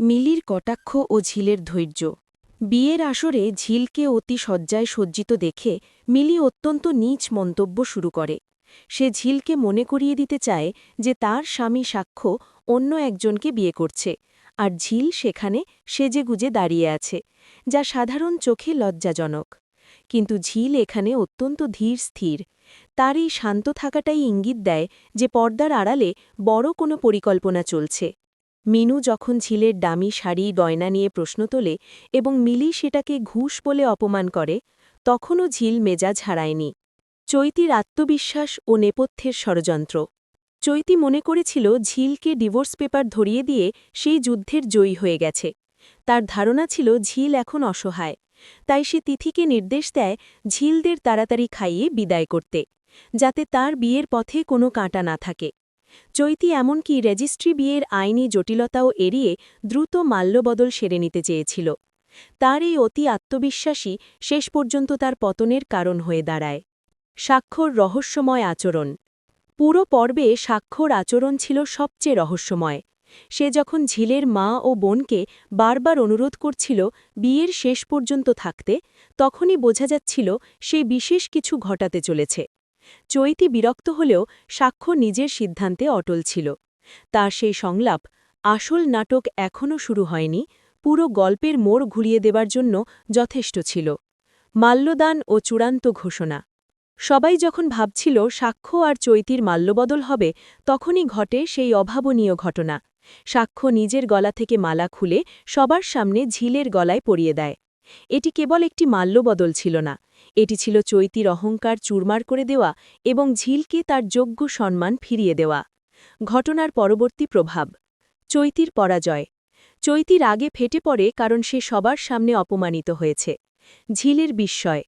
মিলির কটাক্ষ ও ঝিলের ধৈর্য। বিয়ের আসরে ঝিলকে অতি সজ্জায় সজ্জিত দেখে মিলি অত্যন্ত নীচ মন্তব্য শুরু করে। সে ঝিলকে মনে করিয়ে দিতে চায় যে তার স্বামী সাক্ষ্য অন্য একজনকে বিয়ে করছে, আর ঝিল সেখানে সেজেগুজে দাঁড়িয়ে আছে, যা সাধারণ চোখে লজ্জাজনক। কিন্তু ঝিল এখানে অত্যন্ত ধীর স্থির। তার এই শান্ত থাকাটাই ইঙ্গিত দেয় যে পর্দার আড়ালে বড় কোনো পরিকল্পনা চলছে। মিনু যখন ঝিলের দামি শাড়ি, গয়না নিয়ে প্রশ্ন তোলে এবং মিলি সেটাকে ঘুষ বলে অপমান করে, তখনও ঝিল মেজাজ হারায়নি। চৈতির আত্মবিশ্বাস ও নেপথ্যের ষড়যন্ত্র। চৈতি মনে করেছিল ঝিলকে ডিভোর্স পেপার ধরিয়ে দিয়ে সেই যুদ্ধের জয়ী হয়ে গেছে। তার ধারণা ছিল ঝিল এখন অসহায়। তাই সে তিথিকে নির্দেশ দেয় ঝিলদের তাড়াতাড়ি খাইয়ে বিদায় করতে, যাতে তার বিয়ের পথে কোনো কাঁটা না থাকে। চৈতি এমনকি রেজিস্ট্রি বিয়ের আইনি জটিলতাও এড়িয়ে দ্রুত মাল্যবদল সেরে নিতে চেয়েছিল। তার এই অতি আত্মবিশ্বাসী শেষ পর্যন্ত তার পতনের কারণ হয়ে দাঁড়ায়। স্বাক্ষর রহস্যময় আচরণ। পুরো পর্বে স্বাক্ষর আচরণ ছিল সবচেয়ে রহস্যময়। সে যখন ঝিলের মা ও বোনকে বারবার অনুরোধ করছিল বিয়ের শেষ পর্যন্ত থাকতে, তখনই বোঝা যাচ্ছিল সে বিশেষ কিছু ঘটাতে চলেছে। চৈতি বিরক্ত হলেও সাক্ষ্য নিজের সিদ্ধান্তে অটল ছিল। তার সেই সংলাপ, আসল নাটক এখনও শুরু হয়নি, পুরো গল্পের মোড় ঘুরিয়ে দেবার জন্য যথেষ্ট ছিল। মাল্যদান ও চূড়ান্ত ঘোষণা। সবাই যখন ভাবছিল সাক্ষ্য আর চৈতির মাল্যবদল হবে, তখনই ঘটে সেই অভাবনীয় ঘটনা। সাক্ষ্য নিজের গলা থেকে মালা খুলে সবার সামনে ঝিলের গলায় পরিয়ে দেয়। এটি কেবল একটি মাল্যবদল ছিল না। এটি ছিল চৈতির অহংকার চুরমার করে দেওয়া এবং ঝিলকে তার যোগ্য সম্মান ফিরিয়ে দেওয়া। ঘটনার পরবর্তী প্রভাব। চৈতির পরাজয়। চৈতির আগে ফেটে পড়ে কারণ সে সবার সামনে অপমানিত হয়েছে। ঝিলের বিস্ময়।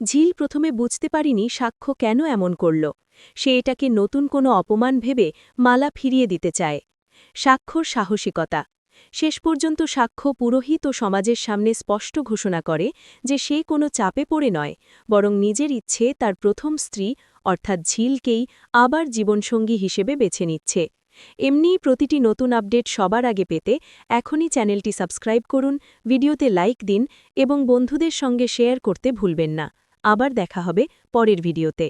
ঝিল প্রথমে বুঝতে পারিনি সাক্ষ্য কেন এমন করল। সে এটাকে নতুন কোনো অপমান ভেবে মালা ফিরিয়ে দিতে চায়। সাক্ষ্যর সাহসিকতা। শেষ পর্যন্ত সাক্ষ্য পুরোহিত ও সমাজের সামনে স্পষ্ট ঘোষণা করে যে সে কোনো চাপে পড়ে নয়, বরং নিজের ইচ্ছে তার প্রথম স্ত্রী, অর্থাৎ ঝিলকেই, আবার জীবনসঙ্গী হিসেবে বেছে নিচ্ছে। এমনিই প্রতিটি নতুন আপডেট সবার আগে পেতে এখনই চ্যানেলটি সাবস্ক্রাইব করুন, ভিডিওতে লাইক দিন এবং বন্ধুদের সঙ্গে শেয়ার করতে ভুলবেন না। আবার দেখা হবে পরের ভিডিওতে।